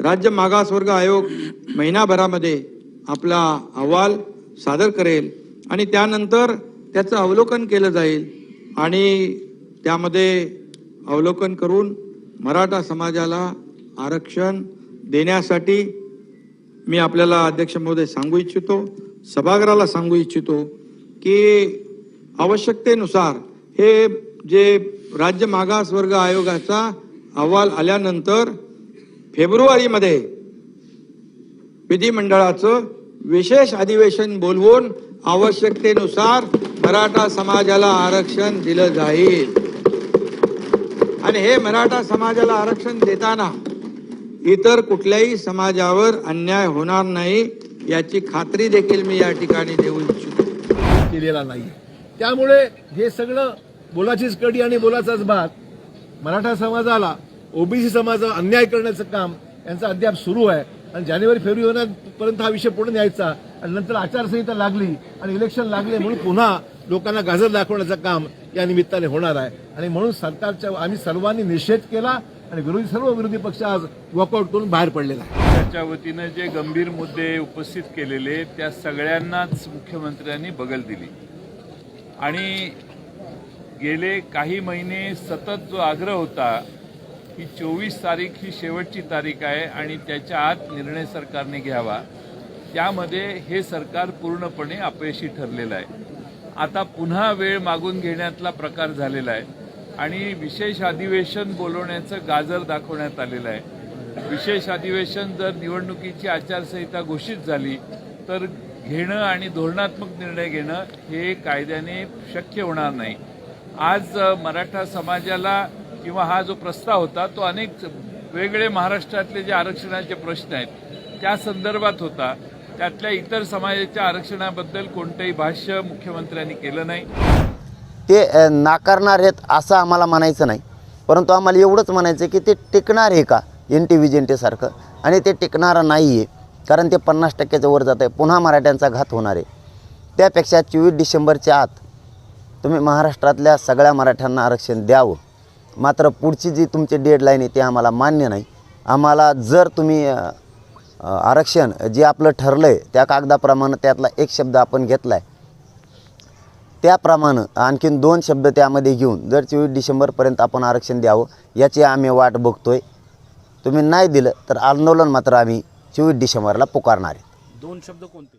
राज्य मागासवर्ग आयोग महिनाभरामध्ये आपला अहवाल सादर करेल आणि त्यानंतर त्याचं अवलोकन केलं जाईल आणि त्यामध्ये अवलोकन करून मराठा समाजाला आरक्षण देण्यासाठी मी आपल्याला अध्यक्ष महोदय सांगू इच्छितो सभागृहाला सांगू इच्छितो की आवश्यकतेनुसार हे जे राज्य मागासवर्ग आयोगाचा अहवाल आल्यानंतर फेब्रुवारीमध्ये विधिमंडळाचं विशेष अधिवेशन बोलवून आवश्यकतेनुसार मराठा समाजाला आरक्षण दिलं जाईल. आणि हे मराठा समाजाला आरक्षण देताना इतर कुठल्याही समाजावर अन्याय होणार नाही याची खात्री देखील मी या ठिकाणी देऊ इच्छितो. केलेला नाही. त्यामुळे हे सगळं बोलाचीच कडी आणि बोलाचाच भात मराठा समाजाला ओबीसी समाजावर अन्याय करण्याचं काम यांचं अद्याप सुरू आहे. आणि जानेवारी फेब्रुवारी पर्यंत हा विषय पूर्ण न्यायचा आणि नंतर आचारसंहिता लागली आणि इलेक्शन लागले म्हणून पुन्हा लोकांना गाजर दाखवण्याचं काम या निमित्ताने होणार आहे. आणि म्हणून सरकारच्या आम्ही सर्वांनी निषेध केला आणि विरोधी सर्व विरोधी पक्ष आज वॉकआउट करून बाहेर पडलेला आहे. त्याच्या वतीनं जे गंभीर मुद्दे उपस्थित केलेले त्या सगळ्यांनाच मुख्यमंत्र्यांनी बगल दिली. आणि गेले काही महिने सतत जो आग्रह होता ही चोवीस तारीख ही शेवटची तारीख आहे आणि त्याच्या आत निर्णय सरकारने घ्यावा. त्यामध्ये हे सरकार पूर्णपणे अपयशी ठरलेलं आहे. आता पुन्हा वेळ मागून घेण्यातला प्रकार झालेला आहे आणि विशेष अधिवेशन बोलवण्याचं गाजर दाखवण्यात आलेलं आहे. विशेष अधिवेशन जर निवडणुकीची आचारसंहिता घोषित झाली तर घेणं आणि धोरणात्मक निर्णय घेणं हे कायद्याने शक्य होणार नाही. आज मराठा समाजाला किंवा हा जो प्रस्ताव होता तो अनेक वेगळे महाराष्ट्रातले जे आरक्षणाचे प्रश्न आहेत त्या संदर्भात होता. त्यातल्या इतर समाजाच्या आरक्षणाबद्दल कोणतंही भाष्य मुख्यमंत्र्यांनी केलं नाही. ते नाकारणार आहेत असं आम्हाला म्हणायचं नाही. परंतु आम्हाला एवढंच म्हणायचं आहे की ते टिकणार आहे का एन टी विजेंटेसारखं आणि ते टिकणारं नाही आहे कारण ते पन्नास टक्क्याच्या वर जात आहे पुन्हा मराठ्यांचा घात होणार आहे. त्यापेक्षा चोवीस डिसेंबरच्या आत तुम्ही महाराष्ट्रातल्या सगळ्या मराठ्यांना आरक्षण द्यावं. मात्र पुढची जी तुमची डेडलाईन आहे ते आम्हाला मान्य नाही. आम्हाला जर तुम्ही आरक्षण जे आपलं ठरलं आहे त्या कागदाप्रमाणे त्यातला एक शब्द आपण घेतला आहे त्याप्रमाणे आणखीन दोन शब्द त्यामध्ये घेऊन जर चोवीस डिसेंबरपर्यंत आपण आरक्षण द्यावं याची आम्ही वाट बघतोय. तुम्ही नाही दिलं तर आंदोलन मात्र आम्ही चोवीस डिसेंबरला पुकारणार आहे. दोन शब्द कोणते?